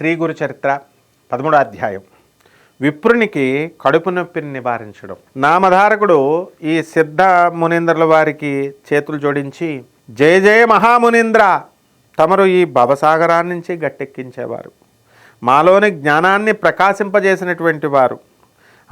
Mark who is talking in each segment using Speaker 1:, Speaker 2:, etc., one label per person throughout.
Speaker 1: శ్రీ గురు చరిత్ర పదమూడో అధ్యాయం. విప్రునికి కడుపు నొప్పిని నివారించడం. నామధారకుడు ఈ సిద్ధ మునీంద్రుల వారికి చేతులు జోడించి జయ జయ మహామునీంద్ర తమరు ఈ భవసాగరాన్ని నుంచి గట్టెక్కించేవారు. మాలోని జ్ఞానాన్ని ప్రకాశింపజేసినటువంటి వారు.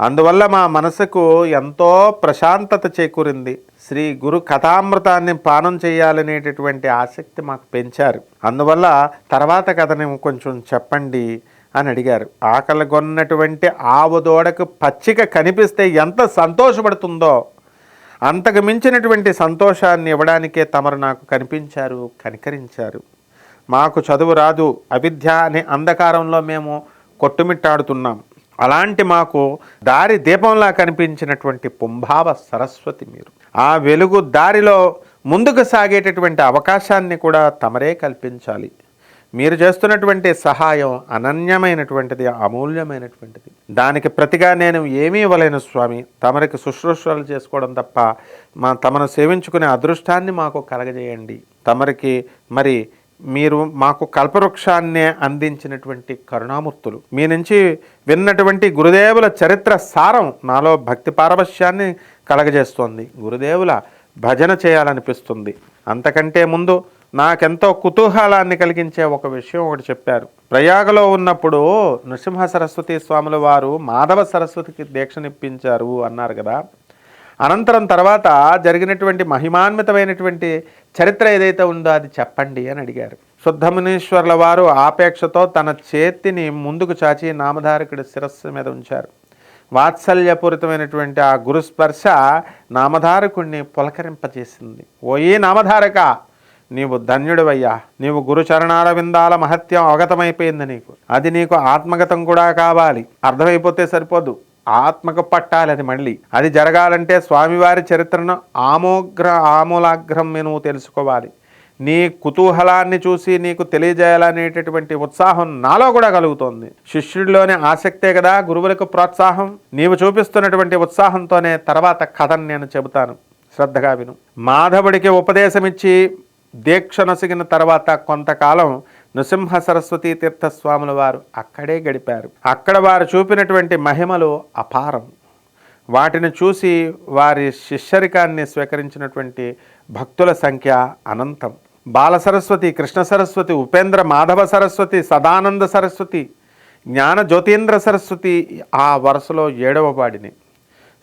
Speaker 1: అందువల్ల మా మనసుకు ఎంతో ప్రశాంతత చేకూరింది. శ్రీ గురు కథామృతాన్ని పానం చేయాలనేటటువంటి ఆసక్తి మాకు పెంచారు. అందువల్ల తర్వాత కథని కొంచెం చెప్పండి అని అడిగారు. ఆకలి కొన్నటువంటి ఆవు దూడకు పచ్చిక కనిపిస్తే ఎంత సంతోషపడుతుందో అంతకు మించినటువంటి సంతోషాన్ని ఇవ్వడానికే తమరు నాకు కనిపించారు కనికరించారు. మాకు చదువు రాదు అవిద్య అనే అంధకారంలో మేము కొట్టుమిట్టాడుతున్నాం. అలాంటి మాకు దారి దీపంలా కనిపించినటువంటి పుంభావ సరస్వతి మీరు. ఆ వెలుగు దారిలో ముందుకు సాగేటటువంటి అవకాశాన్ని కూడా తమరే కల్పించాలి. మీరు చేస్తున్నటువంటి సహాయం అనన్యమైనటువంటిది అమూల్యమైనటువంటిది. దానికి ప్రతిగా నేను ఏమీ ఇవ్వలేను స్వామి. తమరికి శుశ్రూషలు చేసుకోవడం తప్ప మా తమను సేవించుకునే అదృష్టాన్ని మాకు కలగజేయండి. తమరికి మరి మీరు మాకు కల్పవృక్షాన్నే అందించినటువంటి కరుణామూర్తులు. మీ నుంచి విన్నటువంటి గురుదేవుల చరిత్ర సారం నాలో భక్తి పారవశ్యాన్ని కలగజేస్తోంది. గురుదేవుల భజన చేయాలనిపిస్తుంది. అంతకంటే ముందు నాకెంతో కుతూహలాన్ని కలిగించే ఒక విషయం ఒకటి చెప్పారు. ప్రయాగలో ఉన్నప్పుడు నృసింహ సరస్వతి స్వాముల వారు మాధవ సరస్వతికి దీక్షనిప్పించారు అన్నారు కదా. అనంతరం తర్వాత జరిగినటువంటి మహిమాన్వితమైనటువంటి చరిత్ర ఏదైతే ఉందో అది చెప్పండి అని అడిగారు. శుద్ధమునీశ్వర్ల వారు ఆపేక్షతో తన చేతిని ముందుకు చాచి నామధారకుడి శిరస్సు మీద ఉంచారు. వాత్సల్యపూరితమైనటువంటి ఆ గురుస్పర్శ నామధారకుణ్ణి పులకరింపజేసింది. ఓయే నామధారక నీవు ధన్యుడివయ్యా. నీవు గురు చరణాల విందాల మహత్యం అవగతమైపోయింది నీకు. అది నీకు ఆత్మగతం కూడా కావాలి. అర్థమైపోతే సరిపోదు. ఆత్మకు పట్టాలి అది మళ్ళీ. అది జరగాలంటే స్వామివారి చరిత్రను ఆమోగ్ర ఆమూలాగ్రం నువ్వు తెలుసుకోవాలి. నీ కుతూహలాన్ని చూసి నీకు తెలియజేయాలనేటటువంటి ఉత్సాహం నాలో కూడా కలుగుతోంది. శిష్యుడిలోని ఆసక్తే కదా గురువులకు ప్రోత్సాహం. నీవు చూపిస్తున్నటువంటి ఉత్సాహంతోనే తర్వాత కథను నేను చెబుతాను. శ్రద్ధగా విను. మాధవుడికి ఉపదేశమిచ్చి దీక్ష నొసిగిన తర్వాత కొంతకాలం నృసింహ సరస్వతీ తీర్థస్వాముల వారు అక్కడే గడిపారు. అక్కడ వారు చూపినటువంటి మహిమలు అపారం. వాటిని చూసి వారి శిష్యరికాన్ని స్వీకరించినటువంటి భక్తుల సంఖ్య అనంతం. బాల సరస్వతి కృష్ణ సరస్వతి ఉపేంద్ర మాధవ సరస్వతి సదానంద సరస్వతి జ్ఞాన జ్యోతీంద్ర సరస్వతి ఆ వరుసలో ఏడవ వాడిని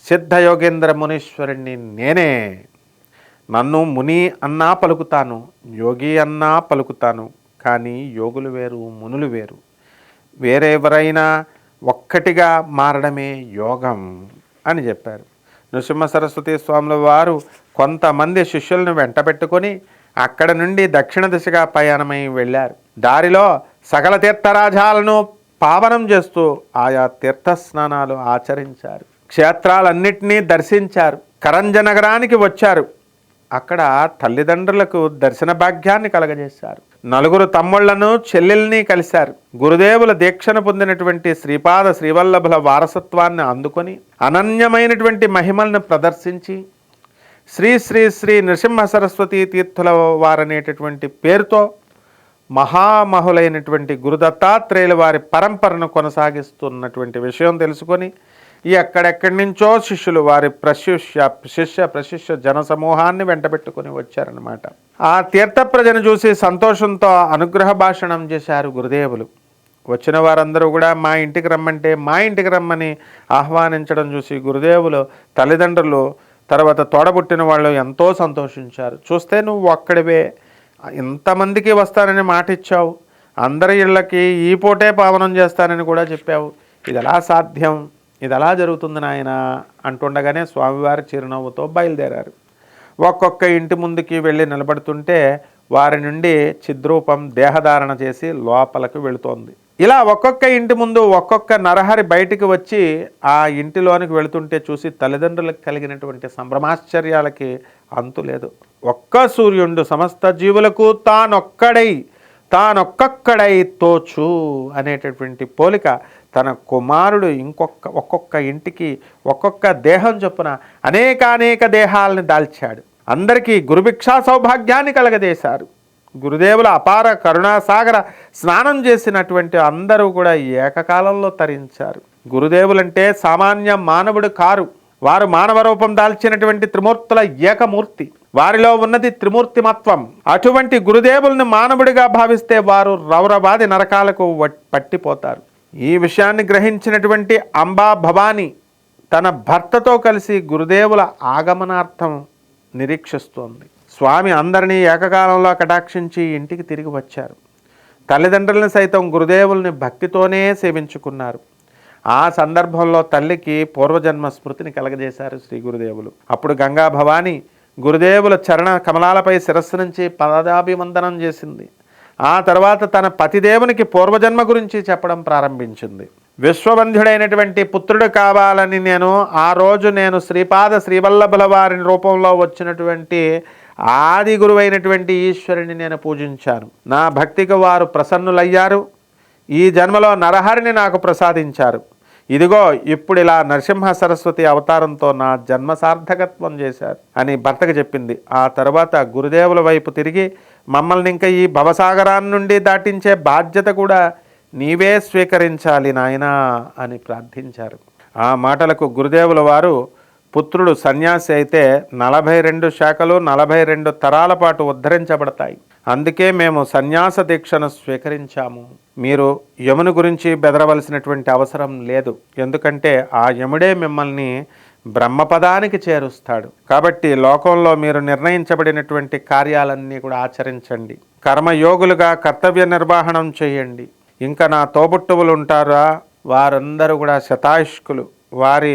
Speaker 1: సిద్ధయోగేంద్ర మునీశ్వరుణ్ణి నేనే. నన్ను ముని అన్నా పలుకుతాను యోగి అన్నా పలుకుతాను కానీ యోగులు వేరు మునులు వేరు. వేరెవరైనా ఒక్కటిగా మారడమే యోగం అని చెప్పారు. నృసింహ సరస్వతి స్వాముల వారు కొంతమంది శిష్యులను వెంటబెట్టుకొని అక్కడ నుండి దక్షిణ దిశగా ప్రయాణమై వెళ్ళారు. దారిలో సకల తీర్థరాజాలను పావనం చేస్తూ ఆయా తీర్థ స్నానాలు ఆచరించారు. క్షేత్రాలన్నింటినీ దర్శించారు. కరంజ నగరానికి వచ్చారు. అక్కడ తల్లిదండ్రులకు దర్శన భాగ్యాన్ని కలగజేశారు. నలుగురు తమ్ముళ్ళను చెల్లెల్ని కలిశారు. గురుదేవుల దీక్షను పొందినటువంటి శ్రీపాద శ్రీవల్లభుల వారసత్వాన్ని అందుకొని అనన్యమైనటువంటి మహిమలను ప్రదర్శించి శ్రీ శ్రీ శ్రీ నృసింహ సరస్వతి తీర్థుల వారనేటటువంటి పేరుతో మహామహులైనటువంటి గురుదత్తాత్రేయుల వారి పరంపరను కొనసాగిస్తున్నటువంటి విషయం తెలుసుకొని ఎక్కడెక్కడి నుంచో శిష్యులు వారి ప్రశిష్య శిష్య ప్రశిష్య జన సమూహాన్ని వెంటబెట్టుకుని వచ్చారనమాట ఆ తీర్థ ప్రజను చూసి సంతోషంతో అనుగ్రహ భాషణం చేశారు గురుదేవులు. వచ్చిన వారందరూ కూడా మా ఇంటికి రమ్మంటే మా ఇంటికి రమ్మని ఆహ్వానించడం చూసి గురుదేవులు తల్లిదండ్రులు తర్వాత తోడబుట్టిన వాళ్ళు ఎంతో సంతోషించారు. చూస్తే నువ్వు ఒక్కడివే ఇంతమందికి వస్తానని మాట ఇచ్చావు అందరి ఇళ్ళకి ఈ పూటే పావనం చేస్తానని కూడా చెప్పావు. ఇది ఎలా సాధ్యం? ఇది ఎలా జరుగుతుంది నాయన? అంటుండగానే స్వామివారి చిరునవ్వుతో బయలుదేరారు. ఒక్కొక్క ఇంటి ముందుకి వెళ్ళి నిలబడుతుంటే వారి నుండి చిద్రూపం దేహధారణ చేసి లోపలికి వెళుతోంది. ఇలా ఒక్కొక్క ఇంటి ముందు ఒక్కొక్క నరహరి బయటికి వచ్చి ఆ ఇంటిలోనికి వెళుతుంటే చూసి తల్లిదండ్రులకు కలిగినటువంటి సంభ్రమాశ్చర్యాలకి అంతు లేదు. ఒక్క సూర్యుండు సమస్త జీవులకు తానొక్కడై తానొక్కడై తోచు అనేటటువంటి పోలిక తన కుమారుడు ఇంకొక ఒక్కొక్క ఇంటికి ఒక్కొక్క దేహం చొప్పున అనేకానేక దేహాలను దాల్చాడు. అందరికీ గురుభిక్షా సౌభాగ్యాన్ని కలగజేశారు. గురుదేవుల అపార కరుణాసాగర స్నానం చేసినటువంటి అందరూ కూడా ఏకకాలంలో తరించారు. గురుదేవులంటే సామాన్య మానవుడు కారు. వారు మానవ రూపం దాల్చినటువంటి త్రిమూర్తుల ఏకమూర్తి. వారిలో ఉన్నది త్రిమూర్తిమత్వం. అటువంటి గురుదేవుల్ని మానవుడిగా భావిస్తే వారు రౌరవాది నరకాలకు పట్టిపోతారు. ఈ విషయాన్ని గ్రహించినటువంటి అంబా భవాని తన భర్తతో కలిసి గురుదేవుల ఆగమనార్థం నిరీక్షిస్తోంది. స్వామి అందరినీ ఏకకాలంలో కటాక్షించి ఇంటికి తిరిగి వచ్చారు. తల్లిదండ్రులను సైతం గురుదేవుల్ని భక్తితోనే సేవించుకున్నారు. ఆ సందర్భంలో తల్లికి పూర్వజన్మ స్మృతిని కలగజేశారు శ్రీ గురుదేవులు. అప్పుడు గంగా భవాని గురుదేవుల చరణ కమలాలపై శిరస్సు నుంచి పదాభివందనం చేసింది. ఆ తర్వాత తన పతిదేవునికి పూర్వజన్మ గురించి చెప్పడం ప్రారంభించింది. విశ్వబంధుడైనటువంటి పుత్రుడు కావాలని నేను ఆ రోజు నేను శ్రీపాద శ్రీవల్లభుల వారి రూపంలో వచ్చినటువంటి ఆది గురువైనటువంటి ఈశ్వరుని నేను పూజించాను. నా భక్తికి వారు ప్రసన్నులయ్యారు. ఈ జన్మలో నరహరిని నాకు ప్రసాదించారు. ఇదిగో ఇప్పుడు ఇలా నరసింహ సరస్వతి అవతారంతో నా జన్మ సార్థకత్వం చేశారు అని భర్తకు చెప్పింది. ఆ తర్వాత గురుదేవుల వైపు తిరిగి మమ్మల్ని ఇంకా ఈ భవసాగరాన్ని నుండి దాటించే బాధ్యత కూడా నీవే స్వీకరించాలి నాయనా అని ప్రార్థించారు. ఆ మాటలకు గురుదేవుల వారు పుత్రుడు సన్యాసి అయితే నలభై రెండు శాఖలు నలభై రెండు తరాల పాటు ఉద్ధరించబడతాయి. అందుకే మేము సన్యాస దీక్షను స్వీకరించాము. మీరు యముని గురించి బెదరవలసినటువంటి అవసరం లేదు. ఎందుకంటే ఆ యముడే మిమ్మల్ని బ్రహ్మపదానికి చేరుస్తాడు. కాబట్టి లోకంలో మీరు నిర్ణయించబడినటువంటి కార్యాలన్నీ కూడా ఆచరించండి. కర్మయోగులుగా కర్తవ్య నిర్వహణం చేయండి. ఇంకా నా తోబుట్టువులు ఉంటారా? వారందరూ కూడా శతాయుష్కులు. వారి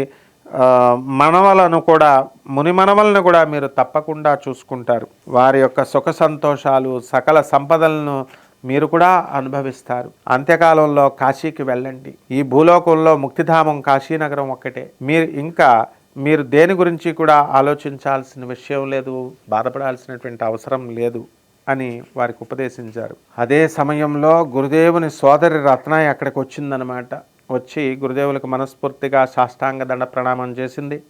Speaker 1: మనవలను కూడా ముని మనవలను కూడా మీరు తప్పకుండా చూసుకుంటారు. వారి యొక్క సుఖ సంతోషాలు సకల సంపదలను మీరు కూడా అనుభవిస్తారు. అంత్యకాలంలో కాశీకి వెళ్ళండి. ఈ భూలోకంలో ముక్తిధామం కాశీనగరం ఒక్కటే. మీరు ఇంకా మీరు దేని గురించి కూడా ఆలోచించాల్సిన విషయం లేదు బాధపడాల్సినటువంటి అవసరం లేదు అని వారికి ఉపదేశించారు. అదే సమయంలో గురుదేవుని సోదరి రత్నాయి అక్కడికి వచ్చిందనమాట వచ్చి గురుదేవులకు మనస్ఫూర్తిగా సాష్టాంగ దండ ప్రణామం చేసింది.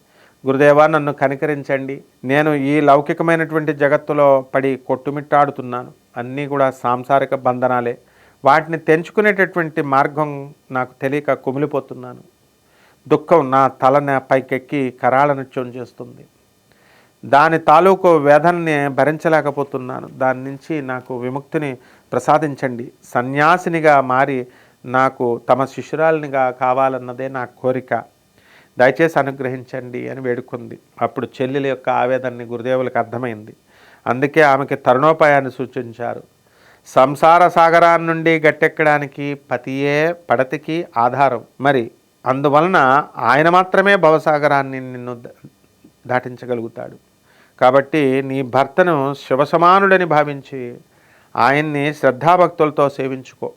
Speaker 1: గురుదేవా నన్ను కనికరించండి. నేను ఈ లౌకికమైనటువంటి జగత్తులో పడి కొట్టుమిట్టాడుతున్నాను. అన్నీ కూడా సాంసారిక బంధనాలే. వాటిని తెంచుకునేటటువంటి మార్గం నాకు తెలియక కుమిలిపోతున్నాను. దుఃఖం నా తలన పైకెక్కి కరాళ నృత్యం చేస్తుంది. దాని తాలూకు వేదనని భరించలేకపోతున్నాను. దాని నుంచి నాకు విముక్తిని ప్రసాదించండి. సన్యాసినిగా మారి నాకు తమ శిష్యురాలినిగా కావాలన్నదే నా కోరిక. దయచేసి అనుగ్రహించండి అని వేడుకుంది. అప్పుడు చెల్లెల యొక్క ఆవేదనని గురుదేవులకు అర్థమైంది. అందుకే ఆమెకి తరుణోపాయాన్ని సూచించారు. సంసార సాగరాన్ని నుండి గట్టెక్కడానికి పతియే పడతికి ఆధారం. మరి అందువలన ఆయన మాత్రమే భవసాగరాన్ని నిన్ను దాటించగలుగుతాడు. కాబట్టి నీ భర్తను శివసమానుడని భావించి ఆయన్ని శ్రద్ధాభక్తులతో సేవించుకో.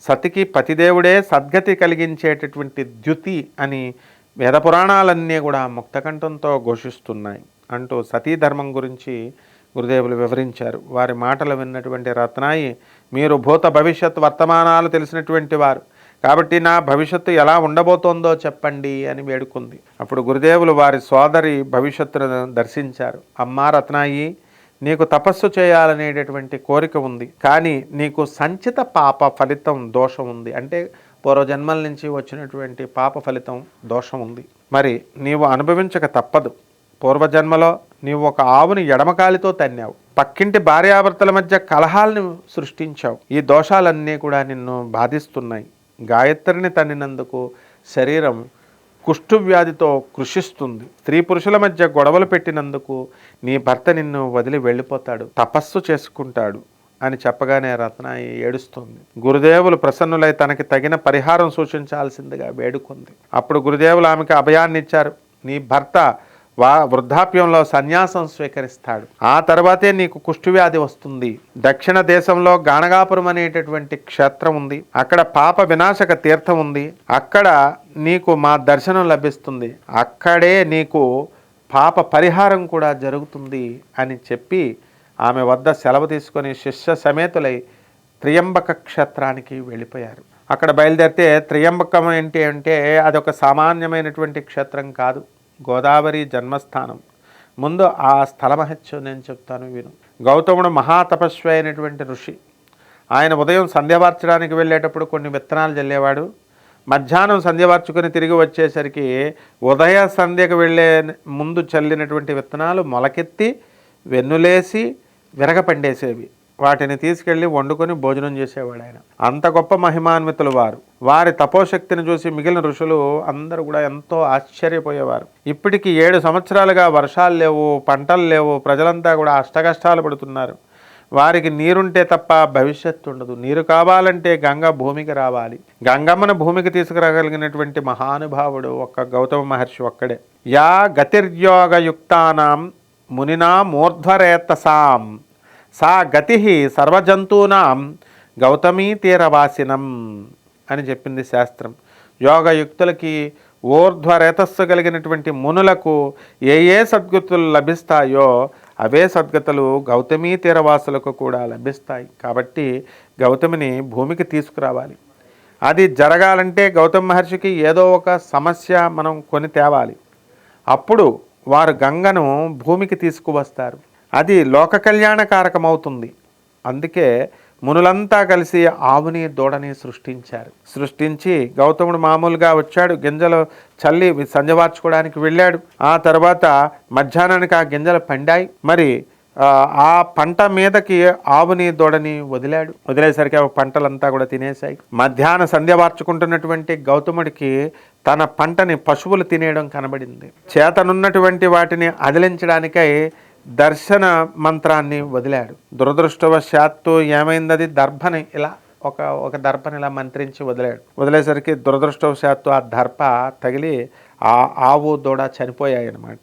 Speaker 1: సతికి పతిదేవుడే సద్గతి కలిగించేటటువంటి ద్యుతి అని వేద పురాణాలన్నీ కూడా ముక్తకంఠంతో ఘోషిస్తున్నాయి అంటూ సతీ ధర్మం గురించి గురుదేవులు వివరించారు. వారి మాటలు విన్నటువంటి రత్నాయి మీరు భూత భవిష్యత్ వర్తమానాలు తెలిసినటువంటి వారు. కాబట్టి నా భవిష్యత్తు ఎలా ఉండబోతోందో చెప్పండి అని వేడుకుంది. అప్పుడు గురుదేవులు వారి సోదరి భవిష్యత్తును దర్శించారు. అమ్మా రత్నాయి నీకు తపస్సు చేయాలనేటటువంటి కోరిక ఉంది కానీ నీకు సంచిత పాప ఫలితం దోషం ఉంది. అంటే పూర్వజన్మల నుంచి వచ్చినటువంటి పాప ఫలితం దోషం ఉంది. మరి నీవు అనుభవించక తప్పదు. పూర్వజన్మలో నీవు ఒక ఆవుని ఎడమకాలితో తన్నావు. పక్కింటి భార్యాభర్తల మధ్య కలహాలను సృష్టించావు. ఈ దోషాలన్నీ కూడా నిన్ను బాధిస్తున్నాయి. గాయత్రిని తన్నినందుకు శరీరం కుష్ఠువ్యాధితో కృషిస్తుంది. స్త్రీ పురుషుల మధ్య గొడవలు పెట్టినందుకు నీ భర్త నిన్ను వదిలి వెళ్ళిపోతాడు. తపస్సు చేసుకుంటాడు అని చెప్పగానే రత్నాయి ఏడుస్తుంది. గురుదేవులు ప్రసన్నులై తనకి తగిన పరిహారం సూచించాల్సిందిగా వేడుకుంది. అప్పుడు గురుదేవులు ఆమెకు అభయాన్ని ఇచ్చారు నీ భర్త వా వృద్ధాప్యంలో సన్యాసం స్వీకరిస్తాడు. ఆ తర్వాతే నీకు కుష్ఠువ్యాధి వస్తుంది. దక్షిణ దేశంలో గాణగాపురం అనేటటువంటి క్షేత్రం ఉంది. అక్కడ పాప వినాశక తీర్థం ఉంది. అక్కడ నీకు మా దర్శనం లభిస్తుంది. అక్కడే నీకు పాప పరిహారం కూడా జరుగుతుంది అని చెప్పి ఆమె వద్ద సెలవు తీసుకొని శిష్య సమేతులై త్రియంబక క్షేత్రానికి వెళ్ళిపోయారు. అక్కడ బయలుదేరితే త్రియంబకం ఏంటి అంటే అదొక సామాన్యమైనటువంటి క్షేత్రం కాదు. గోదావరి జన్మస్థానం. ముందు ఆ స్థల మహత్యం నేను చెప్తాను విను. గౌతముడు మహాతపస్వి అయినటువంటి ఋషి. ఆయన ఉదయం సంధ్యవార్చడానికి వెళ్ళేటప్పుడు కొన్ని విత్తనాలు చల్లేవాడు మధ్యాహ్నం సంధ్యవార్చుకొని తిరిగి వచ్చేసరికి ఉదయ సంధ్యకు వెళ్ళే ముందు చల్లినటువంటి విత్తనాలు మొలకెత్తి వెన్నులేసి విరగపండేసేవి. వాటిని తీసుకెళ్ళి వండుకొని భోజనం చేసేవాడు ఆయన. అంత గొప్ప మహిమాన్వితులు వారు. వారి తపోశక్తిని చూసి మిగిలిన ఋషులు అందరూ కూడా ఎంతో ఆశ్చర్యపోయేవారు. ఇప్పటికి ఏడు సంవత్సరాలుగా వర్షాలు లేవు పంటలు లేవు ప్రజలంతా కూడా అష్టకష్టాలు పడుతున్నారు. వారికి నీరుంటే తప్ప భవిష్యత్తు ఉండదు. నీరు కావాలంటే గంగ భూమికి రావాలి. గంగమ్మను భూమికి తీసుకురాగలిగినటువంటి మహానుభావుడు ఒక్క గౌతమ మహర్షి ఒక్కడే. యా గతిర్యోగయుక్తానాం మునినా మూర్ధ్వరేతసాం. సా గతి సర్వజంతూనాం గౌతమీ తీరవాసినం అని చెప్పింది శాస్త్రం. యోగయుక్తులకి ఊర్ధ్వరేతస్సు కలిగినటువంటి మునులకు ఏ ఏ సద్గతులు లభిస్తాయో అవే సద్గతులు గౌతమీ తీరవాసులకు కూడా లభిస్తాయి. కాబట్టి గౌతమిని భూమికి తీసుకురావాలి. అది జరగాలంటే గౌతమ మహర్షికి ఏదో ఒక సమస్య మనం కొని తేవాలి. అప్పుడు వారు గంగను భూమికి తీసుకువస్తారు. అది లోక కళ్యాణకారకమవుతుంది. అందుకే మునులంతా కలిసి ఆవుని దూడని సృష్టించారు. సృష్టించి గౌతముడు మామూలుగా వచ్చాడు. గింజలు చల్లి సంజవార్చుకోవడానికి వెళ్ళాడు. ఆ తర్వాత మధ్యాహ్నానికి ఆ గింజలు పండాయి. మరి ఆ, పంట మీదకి ఆవుని దూడని వదిలాడు. వదిలేసరికి ఆ పంటలంతా కూడా తినేశాయి. మధ్యాహ్న సంధ్య వార్చుకుంటున్నటువంటి గౌతముడికి తన పంటని పశువులు తినేయడం కనబడింది. చేతనున్నటువంటి వాటిని అదిలించడానికై దర్శన మంత్రాన్ని వదిలాడు. దురదృష్టవశాత్తు ఏమైంది అది దర్భని ఇలా ఒక ఒక దర్పని ఇలా మంత్రించి వదిలాడు. వదిలేసరికి దురదృష్టవశాత్తు ఆ దర్భ తగిలి ఆ ఆవు దూడ చనిపోయాయి అన్నమాట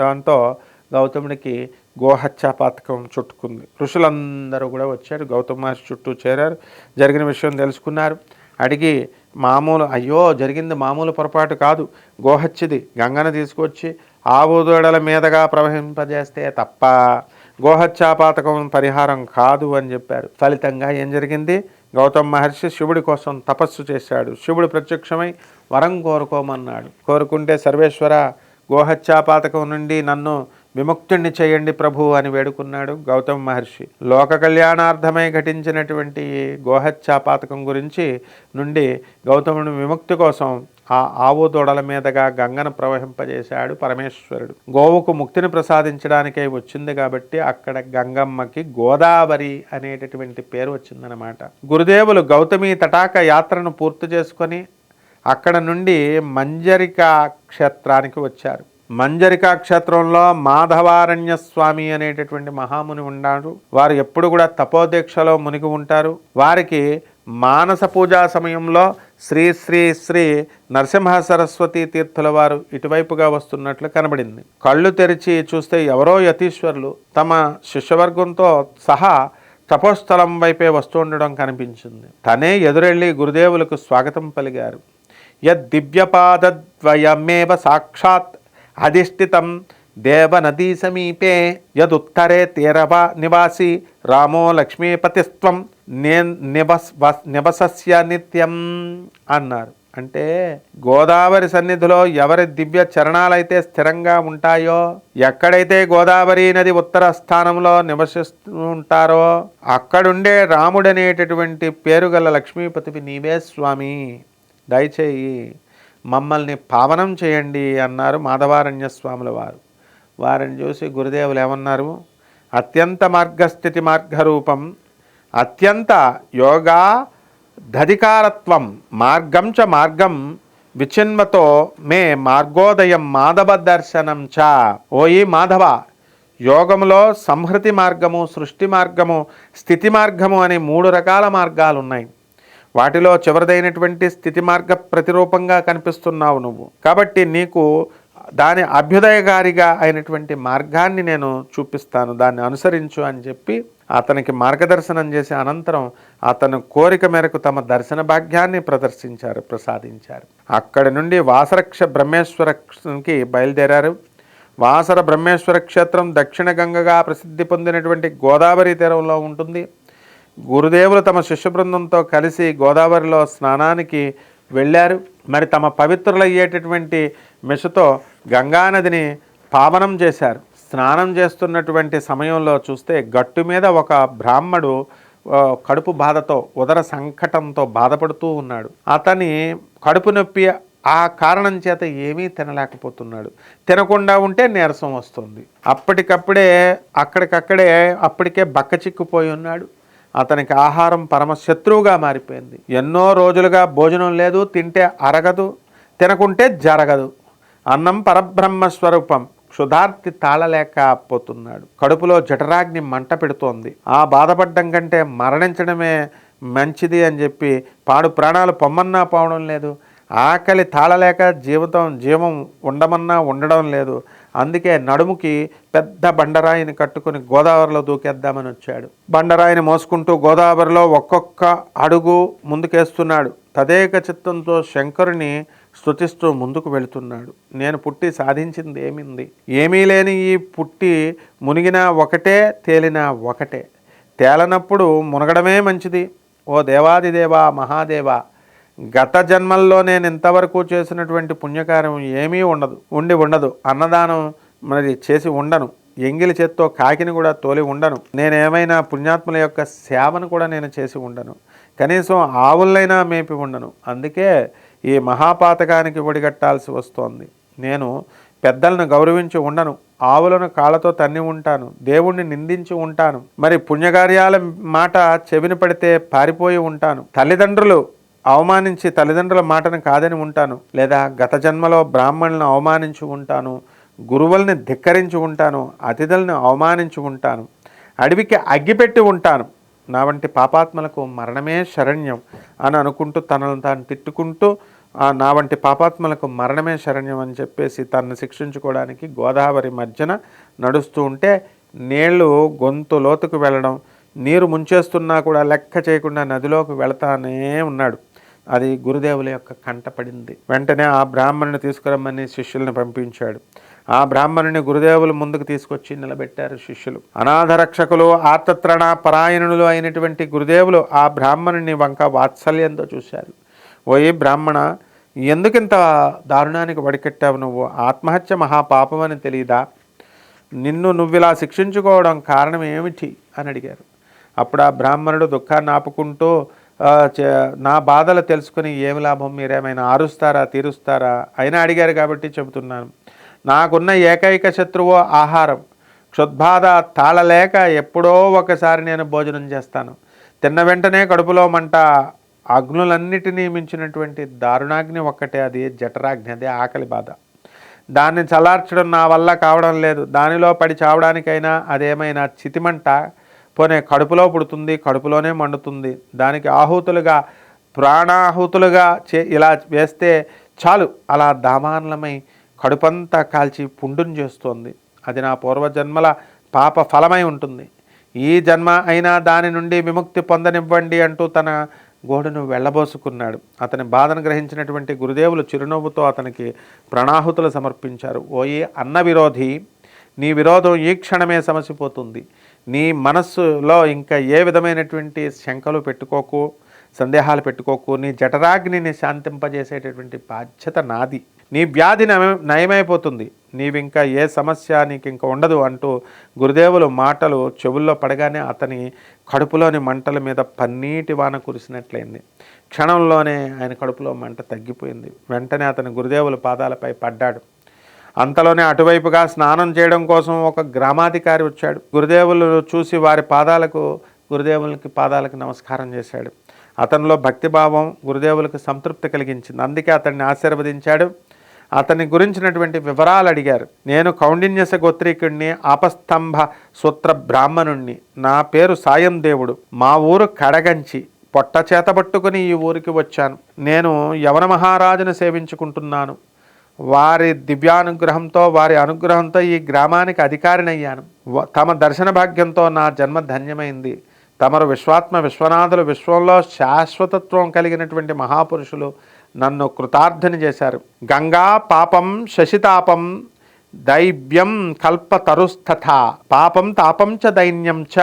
Speaker 1: దాంతో గౌతముడికి గోహత్య పాతకం చుట్టుకుంది. ఋషులందరూ కూడా వచ్చారు. గౌతమ మహర్షి చుట్టూ చేరారు. జరిగిన విషయం తెలుసుకున్నారు. అడిగి మామూలు అయ్యో జరిగింది మామూలు పొరపాటు కాదు. గోహత్యది. గంగను తీసుకొచ్చి ఆవుదూడల మీదగా ప్రవహింపజేస్తే తప్ప గోహత్యాపాతకం పరిహారం కాదు అని చెప్పారు. ఫలితంగా ఏం జరిగింది? గౌతమ్ మహర్షి శివుడి కోసం తపస్సు చేశాడు. శివుడు ప్రత్యక్షమై వరం కోరుకోమన్నాడు. కోరుకుంటే సర్వేశ్వర గోహత్యాపాతకం నుండి నన్ను విముక్తుణ్ణి చేయండి ప్రభు అని వేడుకున్నాడు గౌతమ్ మహర్షి. లోక కళ్యాణార్థమై ఘటించినటువంటి ఈ గోహత్యాపాతకం గురించి నుండి గౌతముని విముక్తి కోసం ఆ ఆవు దూడల మీదగా గంగను ప్రవహింపజేశాడు పరమేశ్వరుడు. గోవుకు ముక్తిని ప్రసాదించడానికై వచ్చింది కాబట్టి అక్కడ గంగమ్మకి గోదావరి అనేటటువంటి పేరు వచ్చిందనమాట గురుదేవులు గౌతమి తటాక యాత్రను పూర్తి చేసుకొని అక్కడ నుండి మంజరికా క్షేత్రానికి వచ్చారు. మంజరికా క్షేత్రంలో మాధవారణ్య స్వామి అనేటటువంటి మహాముని ఉన్నాడు వారు ఎప్పుడు కూడా తపోదీక్షలో మునిగి ఉంటారు. వారికి మానస పూజా సమయంలో శ్రీ శ్రీ శ్రీ నరసింహ సరస్వతి తీర్థుల వారు ఇటువైపుగా వస్తున్నట్లు కనబడింది. కళ్ళు తెరిచి చూస్తే ఎవరో యతీశ్వరులు తమ శిష్యవర్గంతో సహా తపోస్థలం వైపే వస్తుండడం కనిపించింది. తనే ఎదురెళ్ళి గురుదేవులకు స్వాగతం పలిగారు యద్దివ్యపాదద్వయమేవ సాక్షాత్ అధిష్ఠితం దేవనదీ సమీపే యదుత్తరే తీరవ నివాసి రామో లక్ష్మీపతిస్త్వం నే నిబస్ వస్- నిత్యం అన్నారు. అంటే గోదావరి సన్నిధిలో ఎవరి దివ్య చరణాలైతే స్థిరంగా ఉంటాయో ఎక్కడైతే గోదావరి నది ఉత్తర స్థానంలో నివసిస్తూ ఉంటారో అక్కడుండే రాముడనేటటువంటి పేరుగల లక్ష్మీపతివి నీవే స్వామి. దయచేయి మమ్మల్ని పావనం చేయండి అన్నారు మాధవారణ్య స్వాముల వారు. వారిని చూసి గురుదేవులు ఏమన్నారు? అత్యంత మార్గస్థితి మార్గరూపం అత్యంత యోగా ధధికారత్వం మార్గం చ మార్గం విచిన్మతో మే మార్గోదయం మాధవ దర్శనం చ. ఓయి మాధవ యోగములో సంహృతి మార్గము సృష్టి మార్గము స్థితి మార్గము అని మూడు రకాల మార్గాలు ఉన్నాయి వాటిలో చివరిదైనటువంటి స్థితి మార్గ ప్రతిరూపంగా కనిపిస్తున్నావు నువ్వు. కాబట్టి నీకు దాని అభ్యుదయగారిగా అయినటువంటి మార్గాన్ని నేను చూపిస్తాను దాన్ని అనుసరించు అని చెప్పి అతనికి మార్గదర్శనం చేసే అనంతరం అతను కోరిక మేరకు తమ దర్శన భాగ్యాన్ని ప్రదర్శించారు ప్రసాదించారు. అక్కడి నుండి వాసరక్ష బ్రహ్మేశ్వరకి బయలుదేరారు. వాసర బ్రహ్మేశ్వర క్షేత్రం దక్షిణ గంగగా ప్రసిద్ధి పొందినటువంటి గోదావరి తీరంలో ఉంటుంది. గురుదేవులు తమ శిష్య బృందంతో కలిసి గోదావరిలో స్నానానికి వెళ్ళారు. మరి తమ పవిత్రులయ్యేటటువంటి మెషతో గంగానదిని పావనం చేశారు. స్నానం చేస్తున్నటువంటి సమయంలో చూస్తే గట్టు మీద ఒక బ్రాహ్మడు కడుపు బాధతో ఉదర సంకటంతో బాధపడుతూ ఉన్నాడు. అతని కడుపు నొప్పి ఆ కారణం చేత ఏమీ తినలేకపోతున్నాడు. తినకుండా ఉంటే నీరసం వస్తుంది. అప్పటికప్పుడే అక్కడికక్కడే అప్పటికే బక్క చిక్కుపోయి ఉన్నాడు. అతనికి ఆహారం పరమ శత్రువుగా మారిపోయింది. ఎన్నో రోజులుగా భోజనం లేదు తింటే అరగదు తినకుంటే జరగదు. అన్నం పరబ్రహ్మ స్వరూపం. క్షుధార్తి తాళలేకపోతున్నాడు కడుపులో జఠరాగ్ని మంట పెడుతోంది. ఆ బాధపడ్డం కంటే మరణించడమే మంచిది అని చెప్పి పాడు ప్రాణాలు పొమ్మన్నా పోవడం లేదు. ఆకలి తాళలేక జీవితం జీవం ఉండమన్నా ఉండడం లేదు. అందుకే నడుముకి పెద్ద బండరాయిని కట్టుకుని గోదావరిలో దూకేద్దామని వచ్చాడు. బండరాయిని మోసుకుంటూ గోదావరిలో ఒక్కొక్క అడుగు ముందుకేస్తున్నాడు. తదేక చిత్తంతో శంకరుని స్థుతిస్తూ ముందుకు వెళుతున్నాడు. నేను పుట్టి సాధించింది ఏమింది? ఏమీ లేని ఈ పుట్టి మునిగినా ఒకటే తేలినా ఒకటే. తేలనప్పుడు మునగడమే మంచిది. ఓ దేవాదిదేవా మహాదేవా గత జన్మల్లో నేను ఇంతవరకు చేసినటువంటి పుణ్యకార్యం ఏమీ ఉండదు ఉండి ఉండదు. అన్నదానం మరి చేసి ఉండను. ఎంగిలి చేత్తో కాకిని కూడా తోలి ఉండను. నేనేమైనా పుణ్యాత్ముల యొక్క సేవను కూడా నేను చేసి ఉండను. కనీసం ఆవులైనా మేపి ఉండను. అందుకే ఈ మహాపాతకానికి ఒడిగట్టాల్సి వస్తోంది. నేను పెద్దలను గౌరవించి ఉండను. ఆవులను కాళ్ళతో తన్ని ఉంటాను. దేవుణ్ణి నిందించి ఉంటాను. మరి పుణ్యకార్యాల మాట చెవిని పడితే పారిపోయి ఉంటాను. తల్లిదండ్రులు అవమానించి తల్లిదండ్రుల మాటను కాదని ఉంటాను. లేదా గత జన్మలో బ్రాహ్మణులను అవమానించి ఉంటాను. గురువుల్ని ధిక్కరించి ఉంటాను. అతిథులను అవమానించి ఉంటాను. అడవికి అగ్గిపెట్టి ఉంటాను. నా వంటి పాపాత్మలకు మరణమే శరణ్యం అని అనుకుంటూ తనను తాను తిట్టుకుంటూ నా వంటి పాపాత్మలకు మరణమే శరణ్యం అని చెప్పేసి తనను శిక్షించుకోవడానికి గోదావరి మధ్యన నడుస్తూ ఉంటే నీళ్ళు గొంతు లోతుకు వెళ్ళడం నీరు ముంచేస్తున్నా కూడా లెక్క చేయకుండా నదిలోకి వెళతానే ఉన్నాడు. అది గురుదేవుల యొక్క కంటపడింది వెంటనే ఆ బ్రాహ్మణుని తీసుకురమ్మని శిష్యులను పంపించాడు. ఆ బ్రాహ్మణుని గురుదేవులు ముందుకు తీసుకొచ్చి నిలబెట్టారు శిష్యులు. అనాథ రక్షకులు ఆర్తత్రణ పరాయణులు అయినటువంటి గురుదేవులు ఆ బ్రాహ్మణుని వంక వాత్సల్యంతో చూశారు. ఓయి బ్రాహ్మణ ఎందుకింత దారుణానికి వడికెట్టావు నువ్వు? ఆత్మహత్య మహాపాపమని తెలియదా నిన్ను నువ్విలా శిక్షించుకోవడం కారణం ఏమిటి? అని అడిగారు. అప్పుడు ఆ బ్రాహ్మణుడు దుఃఖాన్ని ఆపుకుంటూ చే- నా బాధలు తెలుసుకుని ఏమి లాభం? మీరేమైనా ఆరుస్తారా తీరుస్తారా? అయినా అడిగారు కాబట్టి చెబుతున్నాను. నాకున్న ఏకైక శత్రువు ఆహారం. క్షుద్బాధ తాళలేక ఎప్పుడో ఒకసారి నేను భోజనం చేస్తాను. తిన్న వెంటనే కడుపులో మంట అగ్నులన్నిటినీ మించినటువంటి దారుణాగ్ని ఒక్కటే అది జఠరాగ్ని అదే ఆకలి బాధ. దాన్ని చలార్చడం నా వల్ల కావడం లేదు. దానిలో పడి చావడానికైనా అదేమైనా చితిమంట పోనే కడుపులో పుడుతుంది కడుపులోనే మండుతుంది. దానికి ఆహుతులుగా ప్రాణాహుతులుగా చే ఇలా వేస్తే చాలు. అలా దామానలమై కడుపంతా కాల్చి పుండుని చేస్తోంది. అది నా పూర్వజన్మల పాప ఫలమై ఉంటుంది. ఈ జన్మ అయినా దాని నుండి విముక్తి పొందనివ్వండి అంటూ తన గోడను వెళ్ళబోసుకున్నాడు. అతని బాధను గ్రహించినటువంటి గురుదేవులు చిరునవ్వుతో అతనికి ప్రణాహుతులు సమర్పించారు. ఓయి అన్న విరోధి నీ విరోధం ఈ క్షణమే సమసిపోతుంది. నీ మనస్సులో ఇంకా ఏ విధమైనటువంటి శంకలు పెట్టుకోకు సందేహాలు పెట్టుకోకు నీ జఠరాగ్నిని శాంతింపజేసేటటువంటి బాధ్యత నాది. నీ వ్యాధి నయమైపోతుంది. నీవింకా ఏ సమస్య నీకు ఇంక ఉండదు అంటూ గురుదేవులు మాటలు చెవుల్లో పడగానే అతని కడుపులోని మంటల మీద పన్నీటి వాన కురిసినట్లయింది. క్షణంలోనే ఆయన కడుపులో మంట తగ్గిపోయింది. వెంటనే అతని గురుదేవుల పాదాలపై పడ్డాడు. అంతలోనే అటువైపుగా స్నానం చేయడం కోసం ఒక గ్రామాధికారి వచ్చాడు. గురుదేవులు చూసి వారి పాదాలకు గురుదేవులకి పాదాలకు నమస్కారం చేశాడు. అతనిలో భక్తిభావం గురుదేవులకు సంతృప్తి కలిగించింది. అందుకే అతన్ని ఆశీర్వదించాడు. అతని గురించినటువంటి వివరాలు అడిగారు నేను కౌండిన్యస గోత్రీకుడిని ఆపస్తంభ సూత్ర బ్రాహ్మణుణ్ణి. నా పేరు సాయం దేవుడు. మా ఊరు కడగంచి పొట్ట చేతబట్టుకుని ఈ ఊరికి వచ్చాను. నేను యవన మహారాజును సేవించుకుంటున్నాను. వారి దివ్యానుగ్రహంతో వారి అనుగ్రహంతో ఈ గ్రామానికి అధికారినయ్యాను. తమ దర్శన భాగ్యంతో నా జన్మ ధన్యమైంది. తమరు విశ్వాత్మ విశ్వనాథులు విశ్వంలో శాశ్వతత్వం కలిగినటువంటి మహాపురుషులు నన్ను కృతార్థని చేశారు. గంగా పాపం శశితాపం దైవ్యం కల్పతరుస్తథ. పాపం తాపం చ దైన్యం చ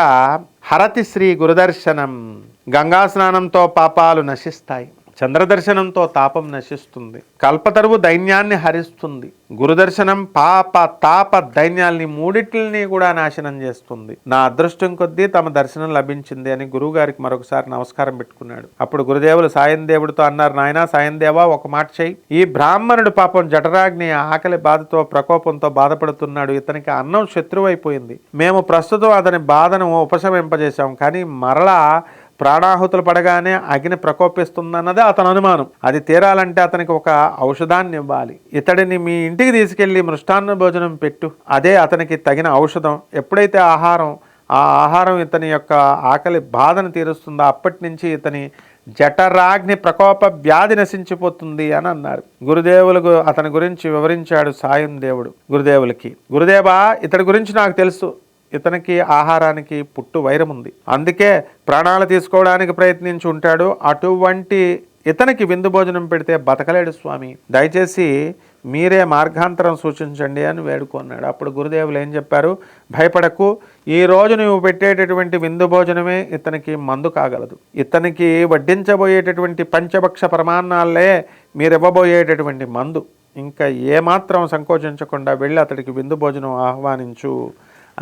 Speaker 1: హరతి శ్రీ గురుదర్శనం. గంగా స్నానంతో పాపాలు నశిస్తాయి. చంద్రదర్శనంతో తాపం నశిస్తుంది. కల్పతరువు దైన్యాన్ని హరిస్తుంది. గురుదర్శనం పాప తాప దైన్యాల్ని మూడిటిని కూడా నాశనం చేస్తుంది. నా అదృష్టం కొద్దీ తమ దర్శనం లభించింది అని గురువుగారికి మరొకసారి నమస్కారం పెట్టుకున్నాడు. అప్పుడు గురుదేవులు సాయం దేవుడితో అన్నారు నాయనా సాయం దేవా ఒక మాట చేయి ఈ బ్రాహ్మణుడు పాపం జఠరాగ్ని ఆకలి బాధతో ప్రకోపంతో బాధపడుతున్నాడు. ఇతనికి అన్నం శత్రువైపోయింది. మేము ప్రస్తుతం అతని బాధను ఉపశమింపజేశాం. కానీ మరలా ప్రాణాహుతులు పడగానే అగ్ని ప్రకోపిస్తుందన్నదే అతని అనుమానం. అది తీరాలంటే అతనికి ఒక ఔషధాన్ని ఇవ్వాలి. ఇతడిని మీ ఇంటికి తీసుకెళ్ళి మృష్టాన్న భోజనం పెట్టు. అదే అతనికి తగిన ఔషధం. ఎప్పుడైతే ఆహారం ఆ ఆహారం ఇతని యొక్క ఆకలి బాధను తీరుస్తుందో అప్పటి నుంచి ఇతని జఠరాగ్ని ప్రకోప వ్యాధి నశించిపోతుంది అని అన్నారు. గురుదేవులకు అతని గురించి వివరించాడు సాయం దేవుడు గురుదేవులకి. గురుదేవా ఇతడి గురించి నాకు తెలుసు. ఇతనికి ఆహారానికి పుట్టు వైరం ఉంది. అందుకే ప్రాణాలు తీసుకోవడానికి ప్రయత్నించి ఉంటాడు. అటువంటి ఇతనికి విందు భోజనం పెడితే బతకలేడు స్వామి. దయచేసి మీరే మార్గాంతరం సూచించండి అని వేడుకున్నాడు. అప్పుడు గురుదేవులు ఏం చెప్పారు? భయపడకు. ఈ నువ్వు పెట్టేటటువంటి విందు భోజనమే ఇతనికి మందు కాగలదు. ఇతనికి వడ్డించబోయేటటువంటి పంచభక్ష ప్రమాణాలే మీరు ఇవ్వబోయేటటువంటి మందు. ఇంకా ఏమాత్రం సంకోచించకుండా వెళ్ళి అతడికి విందు భోజనం ఆహ్వానించు.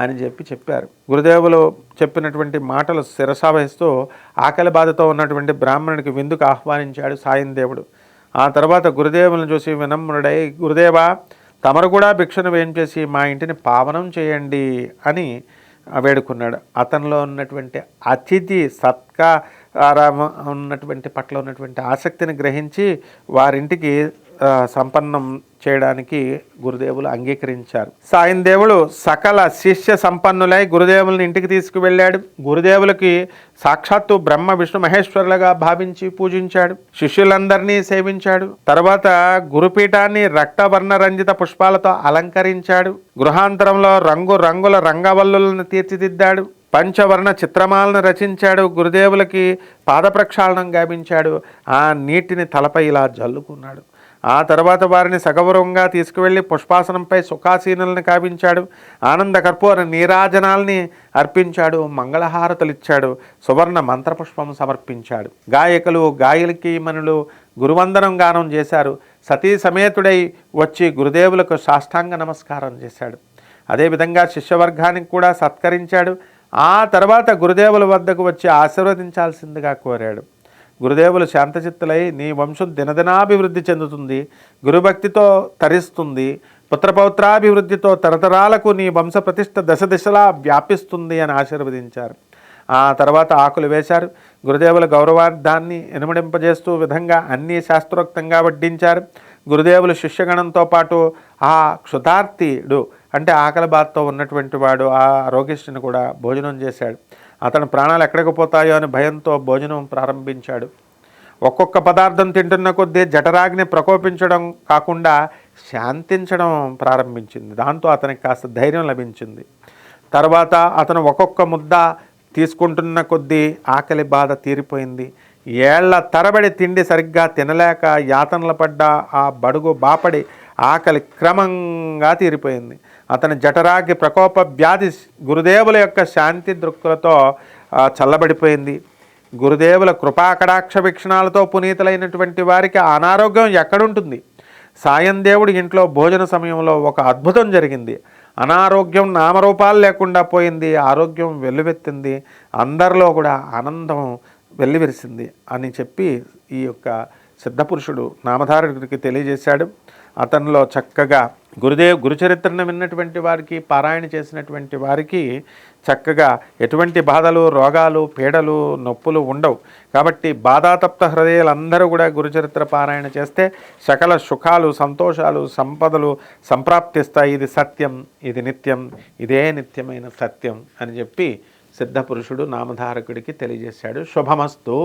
Speaker 1: అని చెప్పి చెప్పారు. గురుదేవులు చెప్పినటువంటి మాటలు శిరసావహిస్తూ ఆకలి బాధతో ఉన్నటువంటి బ్రాహ్మణుడికి విందుకు ఆహ్వానించాడు సాయం దేవుడు. ఆ తర్వాత గురుదేవులను చూసి వినమ్రుడై గురుదేవా తమరు కూడా భిక్షను వేయించేసి మా ఇంటిని పావనం చేయండి అని వేడుకున్నాడు. అతనిలో ఉన్నటువంటి అతిథి సత్కారం ఉన్నటువంటి పట్ల ఉన్నటువంటి ఆసక్తిని గ్రహించి వారింటికి సంపన్నం చేయడానికి గురుదేవులు అంగీకరించారు. సాయం దేవుడు సకల శిష్య సంపన్నులై గురుదేవుల్ని ఇంటికి తీసుకువెళ్ళాడు. గురుదేవులకి సాక్షాత్తు బ్రహ్మ విష్ణు మహేశ్వరులుగా భావించి పూజించాడు. శిష్యులందరినీ సేవించాడు. తర్వాత గురుపీఠాన్ని రక్తవర్ణ రంజిత పుష్పాలతో అలంకరించాడు. గృహాంతరంలో రంగు రంగుల రంగవల్లులను తీర్చిదిద్దాడు. పంచవర్ణ చిత్రమాలను రచించాడు. గురుదేవులకి పాద ప్రక్షాళనం గావించాడు. ఆ నీటిని తలపై ఇలా జల్లుకున్నాడు. ఆ తర్వాత వారిని సగౌరవంగా తీసుకువెళ్ళి పుష్పాసనంపై సుఖాసీనులను కావించాడు. ఆనంద కర్పూర నీరాజనాల్ని అర్పించాడు. మంగళహారతులు ఇచ్చాడు సువర్ణ మంత్రపుష్పం సమర్పించాడు. గాయకులు గాయలకి మనులు గురువందనం గానం చేశారు. సతీ సమేతుడై వచ్చి గురుదేవులకు సాష్టాంగ నమస్కారం చేశాడు. అదేవిధంగా శిష్యవర్గానికి కూడా సత్కరించాడు. ఆ తర్వాత గురుదేవుల వద్దకు వచ్చి ఆశీర్వదించాల్సిందిగా కోరాడు. గురుదేవులు శాంతచిత్తులై నీ వంశం దినదినాభివృద్ధి చెందుతుంది. గురుభక్తితో తరిస్తుంది. పుత్రపౌత్రాభివృద్ధితో తరతరాలకు నీ వంశ ప్రతిష్ట దశ దిశలా వ్యాపిస్తుంది అని ఆశీర్వదించారు. ఆ తర్వాత ఆకులు వేశారు. గురుదేవుల గౌరవార్థాన్ని ఎనుమడింపజేస్తూ విధంగా అన్ని శాస్త్రోక్తంగా వడ్డించారు. గురుదేవులు శిష్యగణంతో పాటు ఆ క్షుతార్థిడు అంటే ఆకలి బాధతో ఉన్నటువంటి వాడు ఆ రోగిష్ఠిని కూడా భోజనం చేశాడు. అతని ప్రాణాలు ఎక్కడికి పోతాయో అని భయంతో భోజనం ప్రారంభించాడు. ఒక్కొక్క పదార్థం తింటున్న కొద్దీ జఠరాగ్ని ప్రకోపించడం కాకుండా శాంతించడం ప్రారంభించింది. దాంతో అతనికి కాస్త ధైర్యం లభించింది. తర్వాత అతను ఒక్కొక్క ముద్ద తీసుకుంటున్న కొద్దీ ఆకలి బాధ తీరిపోయింది. ఏళ్ళ తరబడి తిండి సరిగ్గా తినలేక యాతనలు పడ్డ ఆ బడుగు బాపడి ఆకలి క్రమంగా తీరిపోయింది. అతని జఠరాగ్ని ప్రకోప వ్యాధి గురుదేవుల యొక్క శాంతి దృక్కులతో చల్లబడిపోయింది. గురుదేవుల కృపాకడాక్ష వీక్షణాలతో పునీతులైనటువంటి వారికి అనారోగ్యం ఎక్కడుంటుంది? సాయం దేవుడి ఇంట్లో భోజన సమయంలో ఒక అద్భుతం జరిగింది. అనారోగ్యం నామరూపాలు లేకుండా పోయింది ఆరోగ్యం వెల్లువెత్తింది అందరిలో కూడా ఆనందం వెల్లివిరిసింది అని చెప్పి ఈ యొక్క సిద్ధపురుషుడు నామధారుడికి తెలియజేశాడు. అతనిలో చక్కగా గురుదేవ్ గురుచరిత్రను విన్నటువంటి వారికి పారాయణ చేసినటువంటి వారికి చక్కగా ఎటువంటి బాధలు రోగాలు పీడలు నొప్పులు ఉండవు. కాబట్టి బాధాతప్త హృదయాలందరూ కూడా గురుచరిత్ర పారాయణ చేస్తే సకల సుఖాలు సంతోషాలు సంపదలు సంప్రాప్తిస్తాయి. ఇది సత్యం ఇది నిత్యం ఇదే నిత్యమైన సత్యం అని చెప్పి సిద్ధపురుషుడు నామధారకుడికి తెలియజేశాడు. శుభమస్తు.